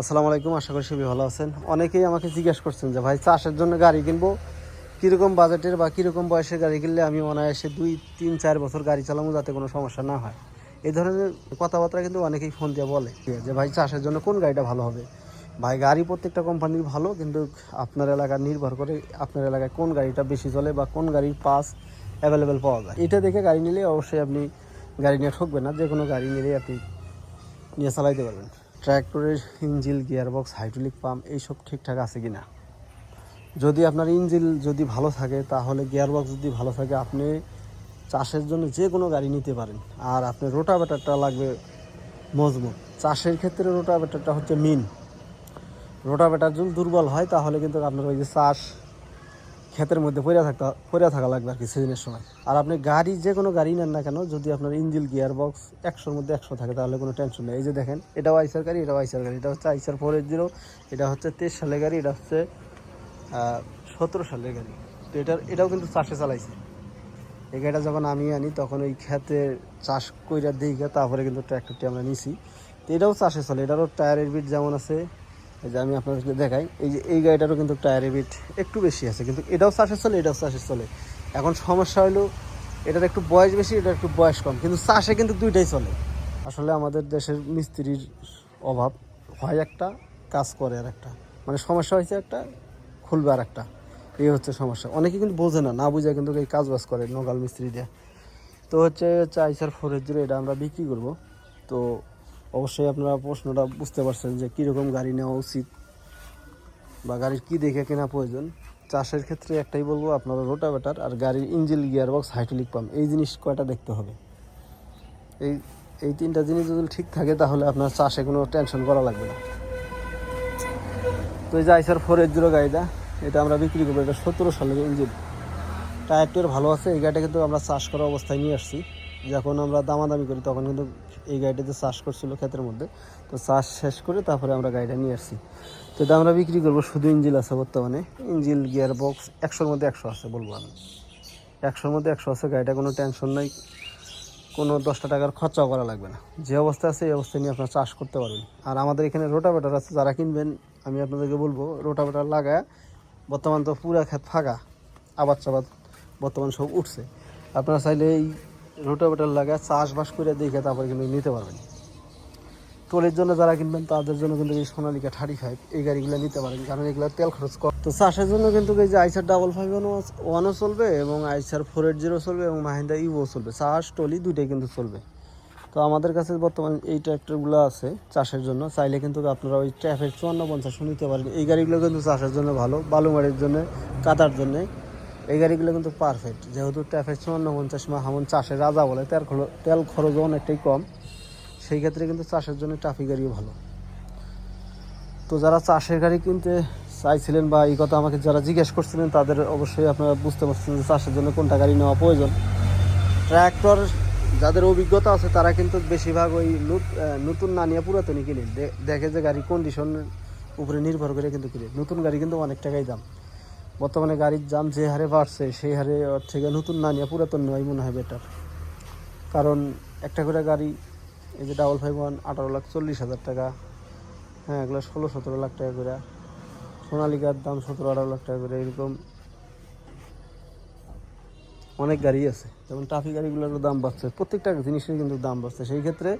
আসসালামু আলাইকুম, আশা করি সবাই ভালো আছেন। অনেকেই আমাকে জিজ্ঞেস করছেন যে, ভাই, চাষের জন্য গাড়ি কিনবো? কীরকম বাজেটের বা কীরকম বয়সের গাড়ি কিনলে আমি অনায়াসে দুই, তিন, চার বছর গাড়ি চালাবো যাতে কোনো সমস্যা না হয়? এই ধরনের কথাবার্তা কিন্তু অনেকেই ফোন দিয়ে বলে যে, ভাই, চাষের জন্য কোন গাড়িটা ভালো হবে? ভাই, গাড়ি প্রত্যেকটা কোম্পানির ভালো, কিন্তু আপনার এলাকা নির্ভর করে আপনার এলাকায় কোন গাড়িটা বেশি চলে বা কোন গাড়ির পাস অ্যাভেলেবেল পাওয়া যায়। এটা দেখে গাড়ি নিলে অবশ্যই আপনি গাড়ি নিয়ে ঠকবেন না, যে কোনো গাড়ি নিলেই আপনি নিয়ে চালাইতে পারবেন। ট্র্যাক্টরের ইঞ্জিল, গিয়ারবক্স, হাইড্রোলিক পাম্প, এইসব ঠিকঠাক আছে কি না যদি আপনার ইঞ্জিল যদি ভালো থাকে, তাহলে গিয়ারবক্স যদি ভালো থাকে, আপনি চাষের জন্য যে কোনো গাড়ি নিতে পারেন। আর আপনার রোটাভেটারটা লাগবে মজবুত। চাষের ক্ষেত্রে রোটাভেটারটা হচ্ছে মিন। রোটাভেটার যদি দুর্বল হয়, তাহলে কিন্তু আপনার ওই যে চাষ ক্ষেতের মধ্যে পড়ে থাকতে পড়ে থাকা লাগবে আর কি সিজনের সময়। আর আপনি গাড়ি, যে কোনো গাড়ি নেন না কেন, যদি আপনার ইঞ্জিল গিয়ার বক্স একশোর মধ্যে একশো থাকে, তাহলে কোনো টেনশন নেই। এই যে দেখেন, এটাও আইসার গাড়ি, এটাও আইসার গাড়ি, এটা হচ্ছে আইসার ফোর এইট জিরো এটা হচ্ছে তেইশ সালের গাড়ি, এটা হচ্ছে সতেরো সালের গাড়ি। তো এটার, এটাও কিন্তু চাষে চালাইছে। এই গাড়িটা যখন আমি আনি, তখন ওই খেতে চাষ কইরা দিকে তারপরে কিন্তু ট্র্যাক্টরটি আমরা নিছি। তো এটাও চাষে চলে, এটারও টায়ারের বিট যেমন আছে এই যে আমি আপনাদেরকে দেখাই, এই যে এই গাড়িটারও কিন্তু টায়ারের বিট একটু বেশি আছে, কিন্তু এটাও চাষে চলে, এটাও চাষে চলে। এখন সমস্যা হলো, এটার একটু বয়স বেশি, এটার একটু বয়স কম, কিন্তু চাষে কিন্তু দুইটাই চলে। আসলে আমাদের দেশের মিস্ত্রির অভাব হয় একটা, কাজ করে আর একটা। মানে সমস্যা হয়েছে একটা, খুলবে আর একটা। এই হচ্ছে সমস্যা। অনেকে কিন্তু বোঝে না না বুঝে কিন্তু এই কাজ বাজ করে নগাল মিস্ত্রি দিয়ে তো হচ্ছে চাইসার ফোর জিরো এটা আমরা বিক্রি করব। তো অবশ্যই আপনারা প্রশ্নটা বুঝতে পারছেন যে কীরকম গাড়ি নেওয়া উচিত বা গাড়ির কী দেখে কেনা প্রয়োজন। চাষের ক্ষেত্রে একটাই বলব, আপনারা রোটাভেটার আর গাড়ির engine gear box hydraulic pump, এই জিনিস কয়টা দেখতে হবে। এই এই তিনটা জিনিস যদি ঠিক থাকে তাহলে আপনার চাষে কোনো টেনশন করা লাগবে না। তো এই যে আইসার ফোর এইট জিরো গাড়িটা, এটা আমরা বিক্রি করব, এটা সতেরো সালের ইঞ্জিন। টায়ারটির ভালো আছে, এই গাড়িটা কিন্তু আমরা চাষ করা অবস্থায় নিয়ে আসছি। যখন আমরা দামাদামি করি তখন কিন্তু এই গাড়িটাতে চাষ করছিল ক্ষেতের মধ্যে। তো চাষ শেষ করে তারপরে আমরা গাড়িটা নিয়ে আসছি। তো এটা আমরা বিক্রি করব শুধু ইঞ্জিল আছে বর্তমানে। ইঞ্জিল গিয়ার বক্স একশোর মধ্যে একশো আছে বলব আমি। একশোর মধ্যে একশো আছে, গাড়িটা কোনো টেনশন নাই। কোনো দশটা টাকার খরচাও করা লাগবে না। যে অবস্থা আছে এই অবস্থায় নিয়ে আপনারা চাষ করতে পারবেন। আর আমাদের এখানে রোটাভেটার আছে, যারা কিনবেন, আমি আপনাদেরকে বলব, রোটাভেটার লাগায় বর্তমান তো পুরা ক্ষেত ফাঁকা। আবাদ চাবাদ বর্তমান সব উঠছে। আপনারা চাইলে এই রোটাভেটার লাগায় চাষবাস করে দেখে তারপরে কিন্তু নিতে পারবেন। টোলের জন্য যারা কিনবেন, তাদের জন্য কিন্তু এই সোনালিকা থার্টি ফাইভ এই গাড়িগুলো নিতে পারেন, কারণ এগুলো তেল খরচ কম। তো চাষের জন্য কিন্তু এই যে আইসার ডাবল ফাইভ ওয়ান ওয়ানও চলবে এবং আইসার ফোর এইট জিরো চলবে এবং মাহিন্দা ইউও চলবে। চাষ টলি দুইটাই কিন্তু চলবে। তো আমাদের কাছে বর্তমানে এই ট্র্যাক্টরগুলো আছে চাষের জন্য। চাইলে কিন্তু আপনারা ওই ট্রাফিক চুয়ান্ন পঞ্চাশও নিতে পারেন। এই গাড়িগুলো কিন্তু চাষের জন্য ভালো, বালুমারির জন্য কাটার জন্য। এই গাড়িগুলো কিন্তু পারফেক্ট যেহেতু ট্রাফিক চুয়ান্ন পঞ্চাশ হামন চাষের রাজা বলে, তেল তেল খরচও অনেকটাই কম। সেই ক্ষেত্রে কিন্তু চাষের জন্য ট্রাফিক গাড়িও ভালো। তো যারা চাষের গাড়ি কিনতে চাইছিলেন বা এই কথা আমাকে যারা জিজ্ঞেস করছিলেন, তাদের অবশ্যই আপনারা বুঝতে পারছেন যে চাষের জন্য কোনটা গাড়ি নেওয়া প্রয়োজন। ট্র্যাক্টর, যাদের অভিজ্ঞতা আছে, তারা কিন্তু বেশিরভাগ ওই নত- নতুন না নিয়ে পুরাতনই কিনে। দেখে যে গাড়ি কন্ডিশনের উপরে নির্ভর করে কিন্তু কিনে। নতুন গাড়ি কিন্তু অনেক টাকাই দাম। বর্তমানে গাড়ির দাম যে হারে বাড়ছে, সেই হারে ওর থেকে নতুন না নিয়ে পুরাতন নেওয়াই মনে হয় বেটার কারণ একটা করে গাড়ি, এই যে ডাবল ফাইভ ওয়ান আঠারো লাখ চল্লিশ হাজার টাকা হ্যাঁ এগুলো ষোলো, সতেরো লাখ টাকা করে। সোনালিকার দাম সতেরো, আঠারো লাখ টাকা করে, এরকম অনেক গাড়ি আছে। যেমন ট্রাফিক গাড়িগুলোরও দাম বাড়ছে, প্রত্যেকটা জিনিসের কিন্তু দাম বাড়ছে। সেই ক্ষেত্রে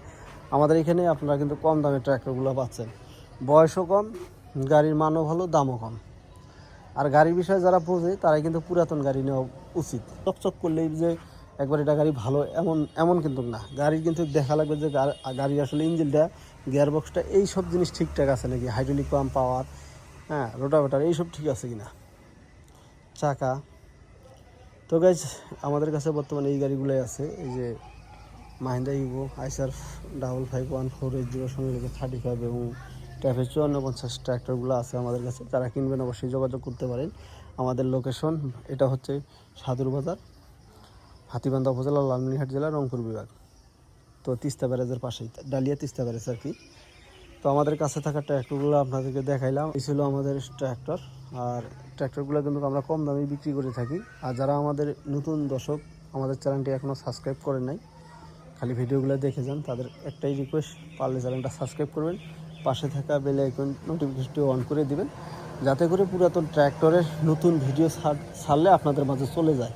আমাদের এখানে আপনারা কিন্তু কম দামে ট্র্যাক্টরগুলো পাচ্ছেন। বয়সও কম, গাড়ির মানও ভালো, দামও কম। আর গাড়ির বিষয়ে যারা বোঝে, তারাই কিন্তু পুরাতন গাড়ি নেওয়া উচিত। চকচক করলেই যে একবার এটা গাড়ি ভালো, এমন এমন কিন্তু না। গাড়ির কিন্তু দেখা লাগবে যে গা- গাড়ির আসলে ইঞ্জিনটা, গিয়ারবক্সটা, এই সব জিনিস ঠিকঠাক আছে নাকি? হাইড্রোলিক পাম্প পাওয়ার হ্যাঁ রোটাভেটার এইসব ঠিক আছে কি না চাকা। তো গাইজ আমাদের কাছে বর্তমানে এই গাড়িগুলোই আছে। এই যে Mahindra Yuvo Eicher double five one four eight zero সঙ্গে থার্টি ফাইভ এবং ট্যাফে চুয়ান্ন পঞ্চাশ ট্র্যাক্টরগুলো আছে আমাদের কাছে। যারা কিনবেন অবশ্যই যোগাযোগ করতে পারেন। আমাদের লোকেশন এটা হচ্ছে সাদুর বাজার, হাতিবান্ধা উপজেলা, লালমনিরহাট জেলা, রংপুর বিভাগ। তো তিস্তা ব্যারেজের পাশেই, ডালিয়া তিস্তা ব্যারেজ আর কি। তো আমাদের কাছে থাকা ট্র্যাক্টরগুলো আপনাদেরকে দেখাইলাম। এই ছিল আমাদের ট্র্যাক্টর আর ট্র্যাক্টরগুলো কিন্তু আমরা কম দামে বিক্রি করে থাকি। আর যারা আমাদের নতুন দর্শক, আমাদের চ্যানেলটি এখনও সাবস্ক্রাইব করে নাই, খালি ভিডিওগুলো দেখে যান। তাদের একটাই রিকোয়েস্ট পারলে চ্যানেলটা সাবস্ক্রাইব করবেন। পাশে থাকা বেলে নোটিফিকেশনটি অন করে দিবেন। যাতে করে পুরাতন ট্র্যাক্টরের নতুন ভিডিও ছাড়- ছাড়লে আপনাদের মাঝে চলে যায়।